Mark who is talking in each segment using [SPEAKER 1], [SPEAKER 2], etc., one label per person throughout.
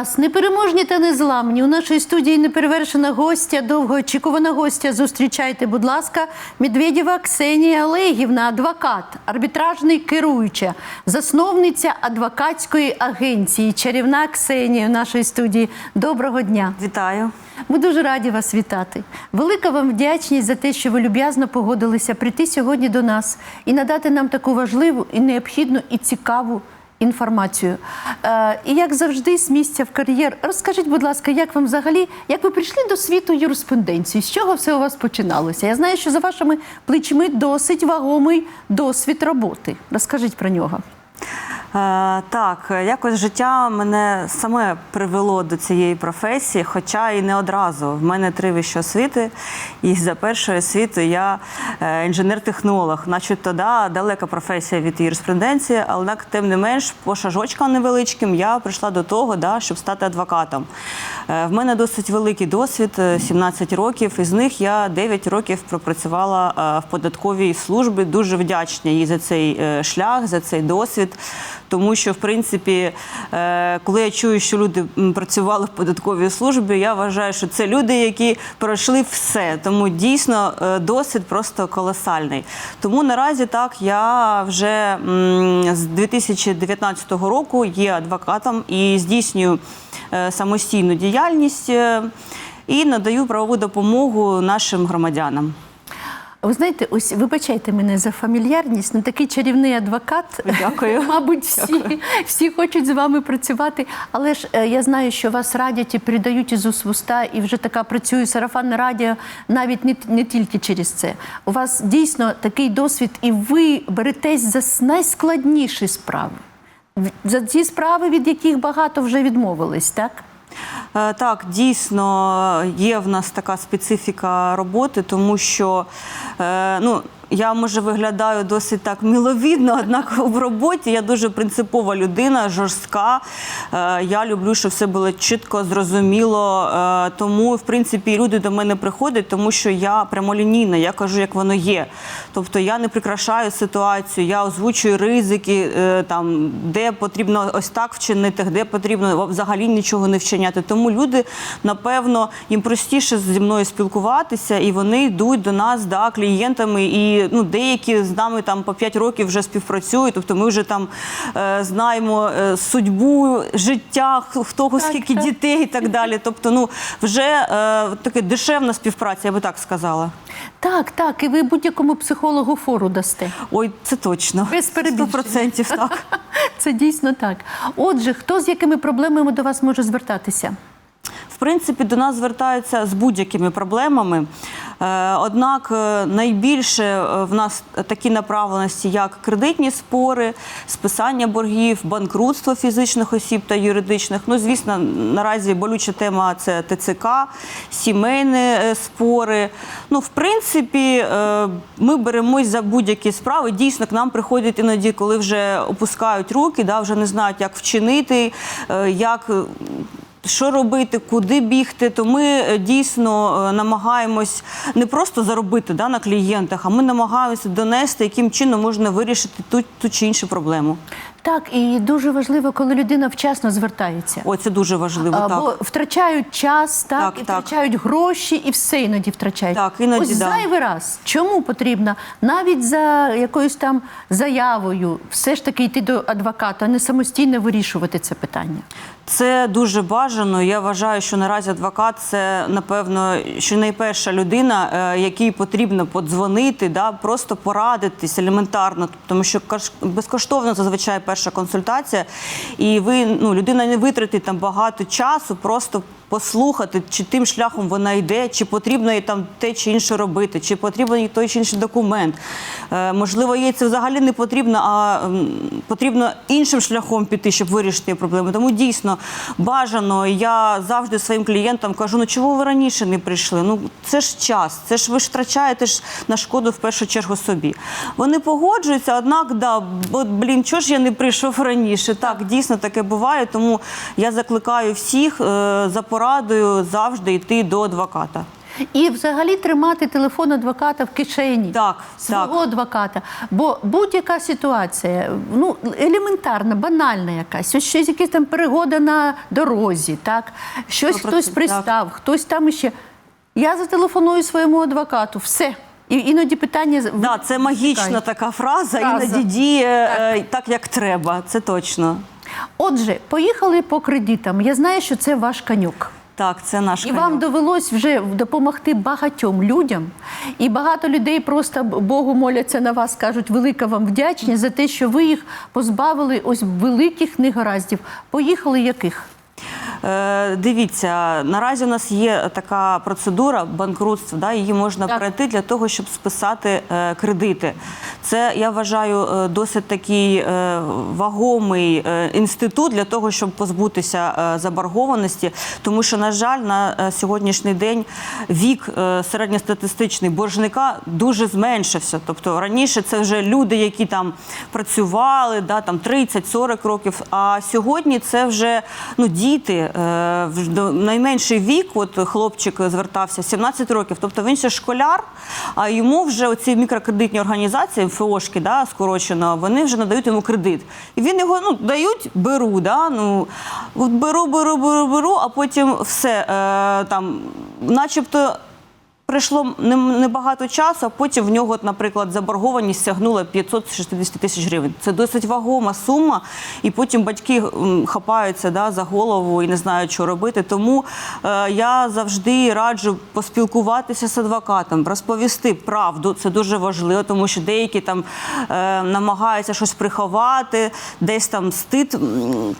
[SPEAKER 1] вас, непереможні та незламні. У нашій студії неперевершена гостя, довгоочікувана гостя. Зустрічайте, будь ласка, Медведєва Ксенія Олегівна, адвокат, арбітражний керуюча, засновниця адвокатської агенції. Чарівна Ксенія в нашій студії. Доброго дня.
[SPEAKER 2] Вітаю.
[SPEAKER 1] Ми дуже раді вас вітати. Велика вам вдячність за те, що ви люб'язно погодилися прийти сьогодні до нас і надати нам таку важливу і необхідну і цікаву інформацію. Е, і як завжди, з місця в кар'єр, розкажіть, будь ласка, як вам взагалі, як ви прийшли до світу юриспруденції? З чого все у вас починалося? Я знаю, що за вашими плечми досить вагомий досвід роботи. Розкажіть про нього.
[SPEAKER 2] Е, так, якось життя мене саме привело до цієї професії, хоча і не одразу. В мене три вищі освіти, і за першої освіти я е, інженер-технолог. Начебто, да, далека професія від юриспруденції, але тим не менш, по шажочкам невеличким я прийшла до того, да, щоб стати адвокатом. Е, в мене досить великий досвід, е, 17 років. Із них я 9 років пропрацювала в податковій службі. Дуже вдячна їй за цей шлях, за цей досвід. Тому що, в принципі, е, коли я чую, що люди працювали в податковій службі, я вважаю, що це люди, які пройшли все. Тому дійсно е, досвід просто колосальний. Тому наразі так я вже з 2019 року є адвокатом і здійснюю е, самостійну діяльність і надаю правову допомогу нашим громадянам.
[SPEAKER 1] Ви знаєте, ось вибачайте мене за фамільярність, ну такий чарівний адвокат.
[SPEAKER 2] Дякую.
[SPEAKER 1] Мабуть, всі, всі хочуть з вами працювати. Але ж е, я знаю, що вас радять і передають із уст в уста, і вже така працює сарафанне радіо, навіть не, не тільки через це. У вас дійсно такий досвід, і ви беретесь за найскладніші справи. За ті справи, від яких багато вже відмовились, так?
[SPEAKER 2] Е, Так, дійсно є в нас така специфіка роботи, тому що е, ну. Я може виглядаю досить так миловідно, однак в роботі я дуже принципова людина, жорстка. Е, Я люблю, щоб все було чітко, зрозуміло. Е, Тому, в принципі, люди до мене приходять, тому що я прямолінійна, я кажу, як воно є. Тобто я не прикрашаю ситуацію, я озвучую ризики, е, там, де потрібно ось так вчинити, де потрібно взагалі нічого не вчиняти. Тому люди, напевно, їм простіше зі мною спілкуватися, і вони йдуть до нас да, клієнтами. І ну, деякі з нами там по 5 років вже співпрацюють. Тобто ми вже там е, знаємо е, судьбу, життя, хто того скільки
[SPEAKER 1] так.
[SPEAKER 2] дітей і так далі. Тобто, ну вже е, таке дешевна співпраця, я би так сказала.
[SPEAKER 1] Так, так, і ви будь-якому психологу фору дасте.
[SPEAKER 2] Ой, це точно.
[SPEAKER 1] Без перебільшення.
[SPEAKER 2] 100% так.
[SPEAKER 1] Це дійсно так. Отже, хто з якими проблемами до вас може звертатися?
[SPEAKER 2] В принципі, до нас звертаються з будь-якими проблемами. Е, Однак е, найбільше е, в нас такі направленості, як кредитні спори, списання боргів, банкрутство фізичних осіб та юридичних. Ну, звісно, наразі болюча тема це ТЦК, сімейні спори. Ну, в принципі, ми беремось за будь-які справи. Дійсно, к нам приходять іноді, коли вже опускають руки, да, вже не знають, як вчинити, як. Що робити, куди бігти, то ми е, дійсно е, намагаємось не просто заробити да, на клієнтах, а ми намагаємося донести, яким чином можна вирішити ту, ту чи іншу проблему.
[SPEAKER 1] Так, і дуже важливо, коли людина вчасно звертається.
[SPEAKER 2] Ой, це дуже важливо.
[SPEAKER 1] А,
[SPEAKER 2] так.
[SPEAKER 1] Бо втрачають час, так,
[SPEAKER 2] Так,
[SPEAKER 1] і
[SPEAKER 2] так.
[SPEAKER 1] втрачають гроші, і все іноді втрачають.
[SPEAKER 2] Так, іноді,
[SPEAKER 1] Ось
[SPEAKER 2] да.
[SPEAKER 1] зайвий раз. Чому потрібно навіть за якоюсь там заявою все ж таки йти до адвоката, а не самостійно вирішувати це питання?
[SPEAKER 2] Це дуже бажано. Я вважаю, що наразі адвокат це напевно що найперша людина, е, якій потрібно подзвонити, да, просто порадитись елементарно, тому що безкоштовно зазвичай перша консультація, і ви ну людина не витратить там багато часу, просто послухати, чи тим шляхом вона йде, чи потрібно їй там те чи інше робити, чи потрібен їй той чи інший документ. Е, можливо, їй це взагалі не потрібно, а потрібно іншим шляхом піти, щоб вирішити проблеми. Тому дійсно бажано. Я завжди своїм клієнтам кажу: ну чого ви раніше не прийшли? Ну це ж час, це ж ви ж втрачаєте ж на шкоду в першу чергу собі. Вони погоджуються, однак, да, от, блін, чого ж я не прийшов раніше? Так, дійсно таке буває. Тому я закликаю всіх е, за завжди йти до адвоката.
[SPEAKER 1] І взагалі тримати телефон адвоката в кишені.
[SPEAKER 2] Так,
[SPEAKER 1] свого
[SPEAKER 2] так.
[SPEAKER 1] адвоката. Бо будь-яка ситуація, ну елементарна, банальна якась, ось щось якась там перегода на дорозі, так щось
[SPEAKER 2] Сто
[SPEAKER 1] хтось
[SPEAKER 2] процентів,
[SPEAKER 1] пристав, хтось там іще. Я зателефоную своєму адвокату, все. І іноді питання
[SPEAKER 2] Да, це магічна така фраза,
[SPEAKER 1] Фраза.
[SPEAKER 2] іноді діє е, так, як треба. Це точно.
[SPEAKER 1] Отже, поїхали по кредитам. Я знаю, що це ваш канюк.
[SPEAKER 2] Так, це наш
[SPEAKER 1] І
[SPEAKER 2] каньок.
[SPEAKER 1] вам довелось вже допомогти багатьом людям. І багато людей просто Богу моляться на вас, кажуть, велика вам вдячність за те, що ви їх позбавили ось великих негараздів. Поїхали яких?
[SPEAKER 2] Е, дивіться, наразі у нас є така процедура банкрутства, да, її можна
[SPEAKER 1] Так.
[SPEAKER 2] пройти для того, щоб списати е, кредити. Це я вважаю е, досить такий вагомий інститут для того, щоб позбутися заборгованості. Тому що, на жаль, на сьогоднішній день вік середньостатистичний боржника дуже зменшився. Тобто раніше це вже люди, які там працювали, да, там 30-40 років. А сьогодні це вже ну, діти. Е, Найменший вік, от хлопчик звертався 17 років. Тобто він ще школяр, а йому вже оці мікрокредитні організації, МФОшки, да, скорочено, вони вже надають йому кредит. І він його ну, дають, беру, да, ну, беру, беру, беру, беру, а потім все е, там, начебто. Прийшло не- небагато часу, а потім в нього, наприклад, заборгованість сягнула 560 тисяч гривень. Це досить вагома сума, і потім батьки хапаються да, за голову і не знають, що робити. Тому е, я завжди раджу поспілкуватися з адвокатом, розповісти правду. Це дуже важливо, тому що деякі там е, намагаються щось приховати, десь там стид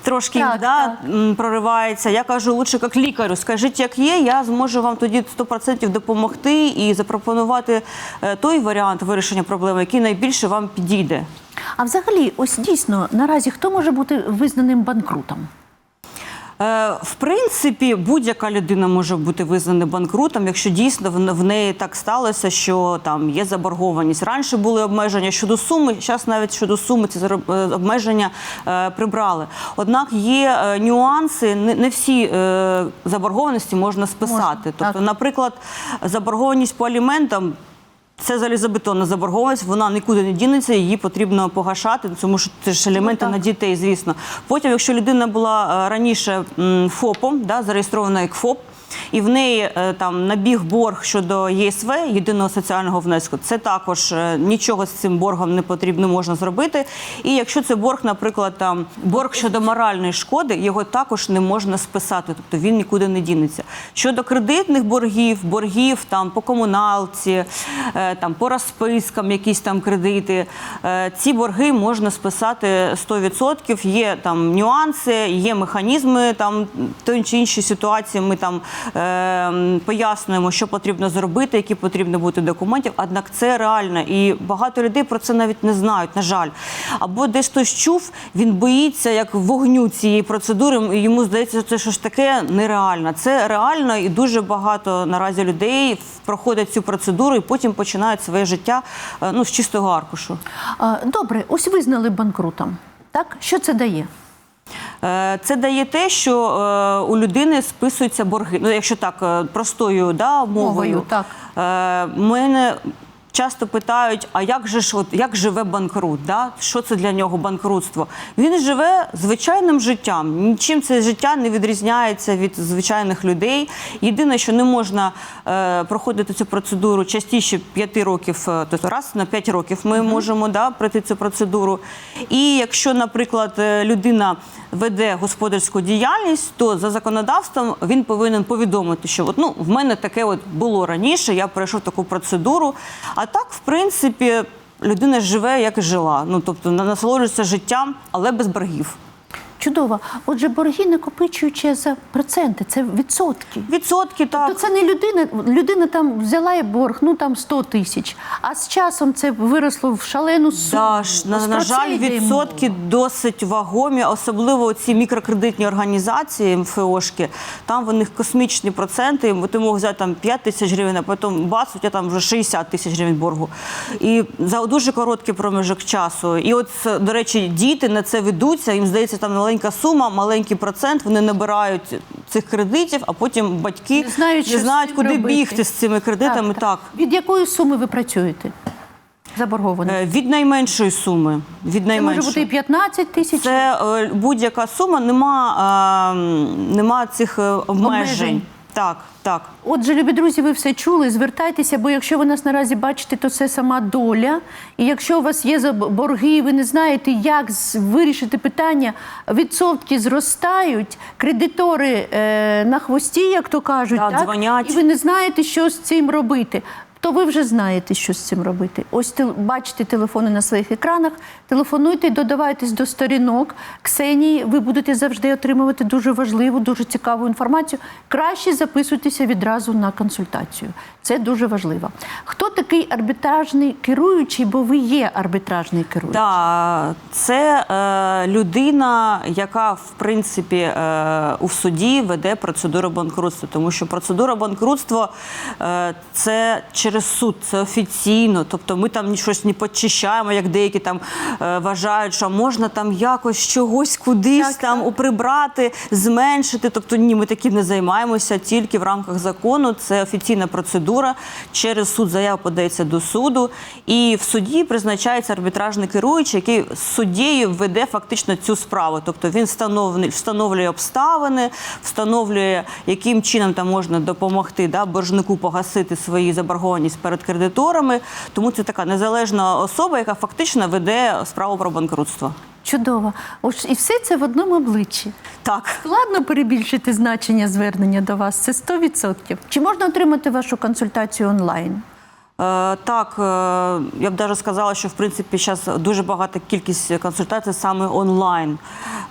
[SPEAKER 2] трошки
[SPEAKER 1] Так,
[SPEAKER 2] да,
[SPEAKER 1] так.
[SPEAKER 2] проривається. Я кажу, лучше як лікарю, скажіть, як є, я зможу вам тоді 100% допомогти і запропонувати е, той варіант вирішення проблеми, який найбільше вам підійде.
[SPEAKER 1] А взагалі, ось дійсно наразі хто може бути визнаним банкрутом?
[SPEAKER 2] Е, В принципі, будь-яка людина може бути визнана банкрутом, якщо дійсно в неї так сталося, що там є заборгованість. Раніше були обмеження щодо суми, зараз навіть щодо суми ці е, обмеження е, прибрали. Однак є нюанси, не, не всі заборгованості можна списати.
[SPEAKER 1] Можна,
[SPEAKER 2] тобто, наприклад, заборгованість по аліментам. Це залізобетонна заборгованість, вона нікуди не дінеться, її потрібно погашати, тому що це ж аліменти
[SPEAKER 1] ну,
[SPEAKER 2] на дітей, звісно. Потім, якщо людина була е, раніше ФОПом, да, зареєстрована як ФОП, і в неї е, там набіг борг щодо ЄСВ, єдиного соціального внеску, це також е, нічого з цим боргом не потрібно можна зробити. І якщо це борг, наприклад, там борг щодо моральної шкоди, його також не можна списати, тобто він нікуди не дінеться. Щодо кредитних боргів, боргів там по комуналці, е, там по розпискам, якісь там кредити, ці борги можна списати 100%. Є там нюанси, є механізми там то чи інші ситуації. Ми там пояснюємо, що потрібно зробити, які потрібно бути документів. Однак це реально, і багато людей про це навіть не знають. На жаль, або десь хтось чув, він боїться як вогню цієї процедури. і Йому здається, це щось таке нереально. Це реально, і дуже багато наразі людей проходять цю процедуру і потім починають своє життя е, ну з чистого аркушу.
[SPEAKER 1] Добре, ось визнали банкрутом. Так, що це дає?
[SPEAKER 2] Е, Це дає те, що е, у людини списуються борги. Ну, якщо так е, простою да, мовою,
[SPEAKER 1] Мовою, так.
[SPEAKER 2] Мене часто питають: а як же ж от як живе банкрут? Да? Що це для нього банкрутство? Він живе звичайним життям. Нічим це життя не відрізняється від звичайних людей. Єдине, що не можна е, проходити цю процедуру частіше 5 років, е, тобто раз на 5 років ми можемо да, пройти цю процедуру. І якщо, наприклад, е, людина веде господарську діяльність, то за законодавством він повинен повідомити, що от, ну, в мене таке от було раніше, я пройшов таку процедуру. А так, в принципі, людина живе, як і жила. Ну, тобто на- насолоджується життям, але без боргів.
[SPEAKER 1] Чудово. Отже, борги накопичуючи за проценти, це відсотки.
[SPEAKER 2] Відсотки так.
[SPEAKER 1] То це не людина, людина там взяла і борг, ну там 100 тисяч, а з часом це виросло в шалену суму.
[SPEAKER 2] Да, на, на жаль, відсотки
[SPEAKER 1] мова.
[SPEAKER 2] досить вагомі, особливо ці мікрокредитні організації МФОшки. Там в них космічні проценти. Ти мог взяти там 5 тисяч гривень, а потім бац, у тебе там вже 60 тисяч гривень боргу. І за дуже короткий проміжок часу. І от, до речі, діти на це ведуться, їм здається, там маленька сума, маленький процент. Вони набирають цих кредитів, а потім батьки
[SPEAKER 1] Не знають, не знають
[SPEAKER 2] куди
[SPEAKER 1] робити.
[SPEAKER 2] бігти з цими кредитами. Так,
[SPEAKER 1] Від якої суми ви працюєте? Заборговані.
[SPEAKER 2] Е, від найменшої суми. Від
[SPEAKER 1] Це може бути і 15 тисяч.
[SPEAKER 2] Це е, будь-яка сума, нема, е, нема цих е, обмежень.
[SPEAKER 1] Обмежень.
[SPEAKER 2] Так, так.
[SPEAKER 1] Отже, любі друзі, ви все чули. Звертайтеся, бо якщо ви нас наразі бачите, то це сама доля. І якщо у вас є борги, і ви не знаєте, як вирішити питання, відсотки зростають, кредитори е, на хвості, як то кажуть,
[SPEAKER 2] Так,
[SPEAKER 1] так?
[SPEAKER 2] дзвонять.
[SPEAKER 1] і ви не знаєте, що з цим робити. То ви вже знаєте, що з цим робити. Ось бачите телефони на своїх екранах. Телефонуйте, додавайтесь до сторінок Ксенії. Ви будете завжди отримувати дуже важливу, дуже цікаву інформацію. Краще записуйтеся відразу на консультацію. Це дуже важливо. Хто такий арбітражний керуючий? Бо ви є арбітражний керуючий.
[SPEAKER 2] Так, це е, людина, яка в принципі е, у суді веде процедуру банкрутства, тому що процедура банкрутства е, це через суд, це офіційно. Тобто ми там щось не почищаємо, як деякі там е, вважають, що можна там якось чогось кудись
[SPEAKER 1] Так,
[SPEAKER 2] там
[SPEAKER 1] так.
[SPEAKER 2] у- прибрати, зменшити. Тобто ні, ми таким не займаємося тільки в рамках закону. Це офіційна процедура. Через суд заява подається до суду, і в суді призначається арбітражний керуючий, який суддєю веде фактично цю справу. Тобто він встановлює, обставини, встановлює, яким чином там можна допомогти да, боржнику погасити свої заборгованість перед кредиторами. Тому це така незалежна особа, яка фактично веде справу про банкрутство.
[SPEAKER 1] Чудово. Ось і все це в одному обличчі.
[SPEAKER 2] Так.
[SPEAKER 1] Складно перебільшити значення звернення до вас. Це 100%. Чи можна отримати вашу консультацію онлайн?
[SPEAKER 2] Е, Так, е, я б навіть сказала, що в принципі зараз дуже багата кількість консультацій саме онлайн.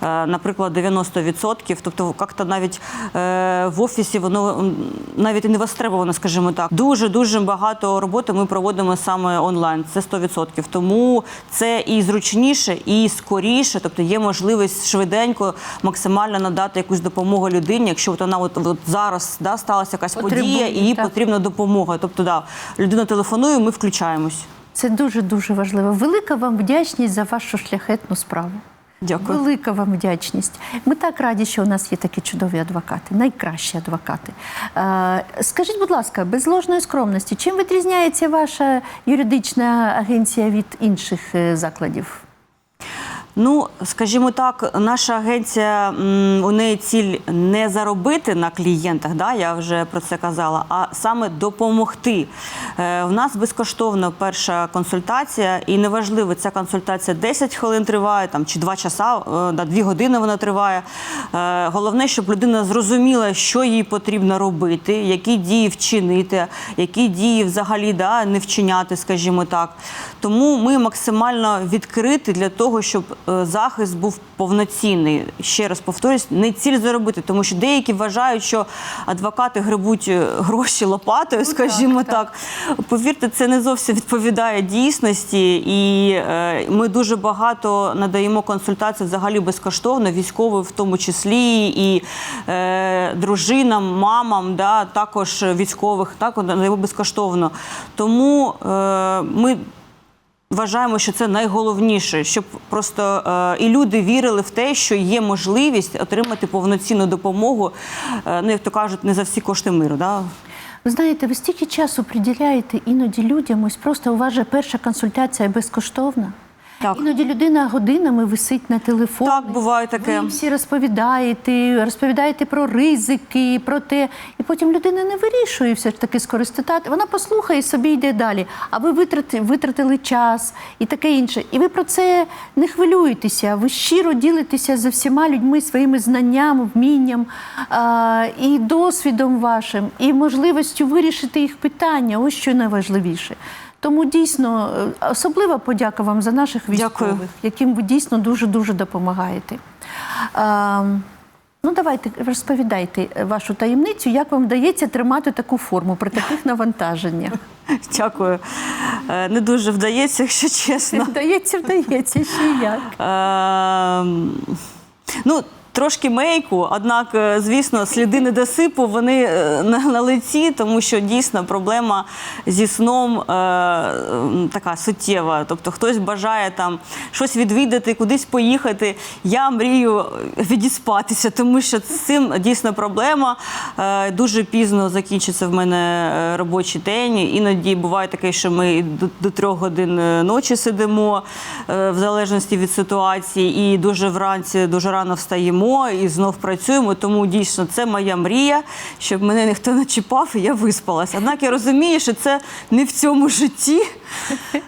[SPEAKER 2] Е, Наприклад, 90%. Тобто, як-то навіть в офісі воно навіть і не востребовано, скажімо так. Дуже дуже багато роботи ми проводимо саме онлайн. Це 100%. Тому це і зручніше, і скоріше. Тобто є можливість швиденько, максимально надати якусь допомогу людині, якщо от вона от, от зараз да, сталася якась
[SPEAKER 1] Потребує,
[SPEAKER 2] подія, і їй
[SPEAKER 1] так.
[SPEAKER 2] потрібна допомога. Тобто, да, людина телефонує, ми включаємось.
[SPEAKER 1] Це дуже дуже важливо. Велика вам вдячність за вашу шляхетну справу.
[SPEAKER 2] Дякую.
[SPEAKER 1] Велика вам вдячність. Ми так раді, що у нас є такі чудові адвокати, найкращі адвокати. Скажіть, будь ласка, без ложної скромності, чим відрізняється ваша юридична агенція від інших е, закладів?
[SPEAKER 2] Ну, скажімо так, наша агенція у неї ціль не заробити на клієнтах, да, я вже про це казала, а саме допомогти. Е, в нас безкоштовна перша консультація, і неважливо, ця консультація 10 хвилин триває, там чи 2 часа, е, да, 2 години вона триває. Е, головне, щоб людина зрозуміла, що їй потрібно робити, які дії вчинити, які дії взагалі да, не вчиняти, скажімо так. Тому ми максимально відкриті для того, щоб е, захист був повноцінний. Ще раз повторюсь, не ціль заробити, тому що деякі вважають, що адвокати гребуть е, гроші лопатою, скажімо так, Повірте, це не зовсім відповідає дійсності, і е, ми дуже багато надаємо консультацій взагалі безкоштовно, військовим в тому числі, і е, дружинам, мамам, да, також військових, так надаємо безкоштовно. Тому е, ми. Вважаємо, що це найголовніше, щоб просто е, і люди вірили в те, що є можливість отримати повноцінну допомогу, е, ну як то кажуть, не за всі кошти миру. Да?
[SPEAKER 1] Ви знаєте, ви стільки часу приділяєте іноді людям, ось просто у вас же перша консультація безкоштовна.
[SPEAKER 2] Так.
[SPEAKER 1] Іноді людина годинами висить на телефоні.
[SPEAKER 2] Так, буває таке.
[SPEAKER 1] Ви всі розповідаєте, розповідаєте про ризики, про те. І потім людина не вирішує все ж таки скористати. Вона послухає і собі йде далі. А ви витрати, витратили час і таке інше. І ви про це не хвилюєтеся. Ви щиро ділитеся за всіма людьми своїми знаннями, вмінням а, і досвідом вашим, і можливістю вирішити їх питання. Ось що найважливіше. Тому дійсно е, особлива подяка вам за наших військових,
[SPEAKER 2] Дякую.
[SPEAKER 1] яким ви дійсно дуже дуже допомагаєте. А, ну, давайте розповідайте вашу таємницю, як вам вдається тримати таку форму при таких навантаженнях.
[SPEAKER 2] Дякую. Е, Не дуже вдається, якщо чесно.
[SPEAKER 1] Вдається, вдається ще як.
[SPEAKER 2] Ем, Ну, трошки мейку, однак, е, звісно, сліди недосипу вони е, на, лиці, тому що дійсно проблема зі сном е, така суттєва. Тобто хтось бажає там щось відвідати, кудись поїхати. Я мрію відіспатися, тому що з цим дійсно проблема. Дуже пізно закінчиться в мене робочий день. Іноді буває таке, що ми до, трьох годин ночі сидимо, в залежності від ситуації, і дуже вранці дуже рано встаємо і знов працюємо. Тому дійсно це моя мрія, щоб мене ніхто не чіпав і я виспалася. Однак я розумію, що це не в цьому житті.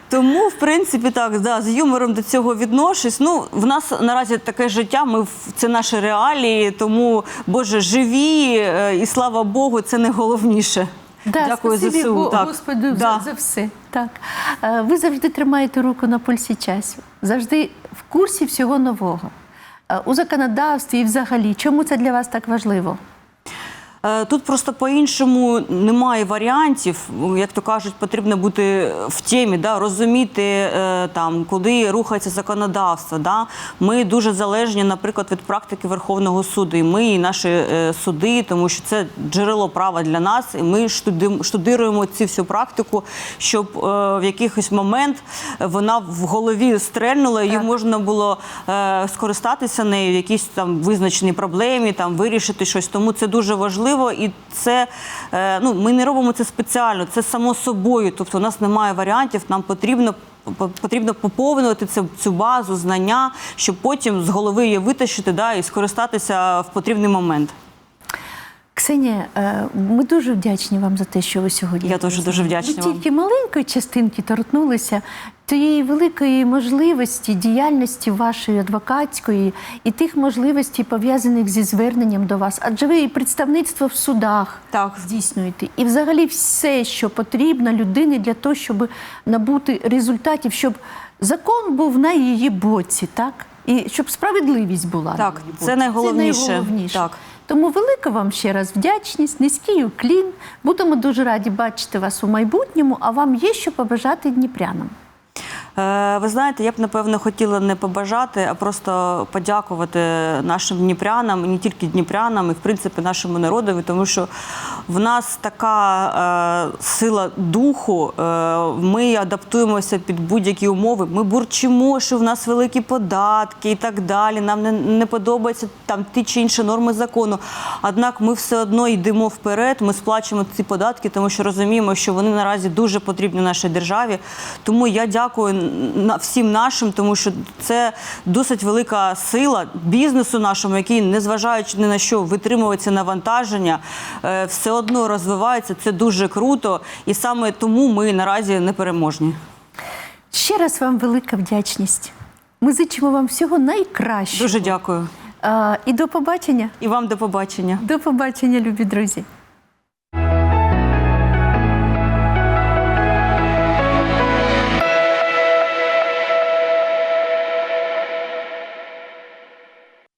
[SPEAKER 2] Тому, в принципі, так, да, з юмором до цього відношусь. Ну, в нас наразі таке життя, ми це наші реалії, тому Боже, живі е, і слава Богу, це не головніше.
[SPEAKER 1] Да,
[SPEAKER 2] Дякую
[SPEAKER 1] спасибі
[SPEAKER 2] ЗСУ. Так.
[SPEAKER 1] Господу
[SPEAKER 2] Да.
[SPEAKER 1] за, за все. Так. Е, Ви завжди тримаєте руку на пульсі часу, завжди в курсі всього нового. Е, У законодавстві і взагалі. Чому це для вас так важливо?
[SPEAKER 2] Е, Тут просто по-іншому немає варіантів. Як то кажуть, потрібно бути в темі, да, розуміти е, там, куди рухається законодавство. Да. Ми дуже залежні, наприклад, від практики Верховного суду. І ми, і наші е, суди, тому що це джерело права для нас. І ми штуди- штудируємо цю всю практику, щоб в якийсь момент вона в голові стрельнула, її можна було скористатися нею в якійсь там визначеній проблемі, там вирішити щось. Тому це дуже важливо, і це е, ну ми не робимо це спеціально, це само собою. Тобто, у нас немає варіантів. Нам потрібно. Потрібно поповнювати цю, цю базу знання, щоб потім з голови її витащити да, і скористатися в потрібний момент.
[SPEAKER 1] Ксенія, е, ми дуже вдячні вам за те, що ви сьогодні.
[SPEAKER 2] Я теж дуже вдячна
[SPEAKER 1] Ви тільки маленької частинки торкнулися тієї великої можливості діяльності вашої адвокатської і тих можливостей, пов'язаних зі зверненням до вас. Адже ви і представництво в судах
[SPEAKER 2] Так.
[SPEAKER 1] здійснюєте, і взагалі все, що потрібно людині для того, щоб набути результатів, щоб закон був на її боці, так? І щоб справедливість була.
[SPEAKER 2] Так,
[SPEAKER 1] на її
[SPEAKER 2] це найголовніше.
[SPEAKER 1] Це найголовніше.
[SPEAKER 2] Так.
[SPEAKER 1] Тому велика вам ще раз вдячність, низький уклін. Будемо дуже раді бачити вас у майбутньому, а вам є що побажати дніпрянам.
[SPEAKER 2] Е, Ви знаєте, я б напевно хотіла не побажати, а просто подякувати нашим дніпрянам, і не тільки дніпрянам, і в принципі нашому народові, тому що в нас така е, сила духу. Е, ми адаптуємося під будь-які умови. Ми бурчимо, що в нас великі податки і так далі. Нам не, не подобаються там ті чи інші норми закону. Однак ми все одно йдемо вперед. Ми сплачуємо ці податки, тому що розуміємо, що вони наразі дуже потрібні нашій державі. Тому я дякую всім нашим, тому що це досить велика сила бізнесу нашому, який, незважаючи ні на що, витримує це навантаження, е, все одно розвивається. Це дуже круто, і саме тому ми наразі непереможні.
[SPEAKER 1] Ще раз вам велика вдячність. Ми зичимо вам всього найкращого.
[SPEAKER 2] Дуже дякую.
[SPEAKER 1] А, і до побачення.
[SPEAKER 2] І вам до побачення.
[SPEAKER 1] До побачення, любі друзі.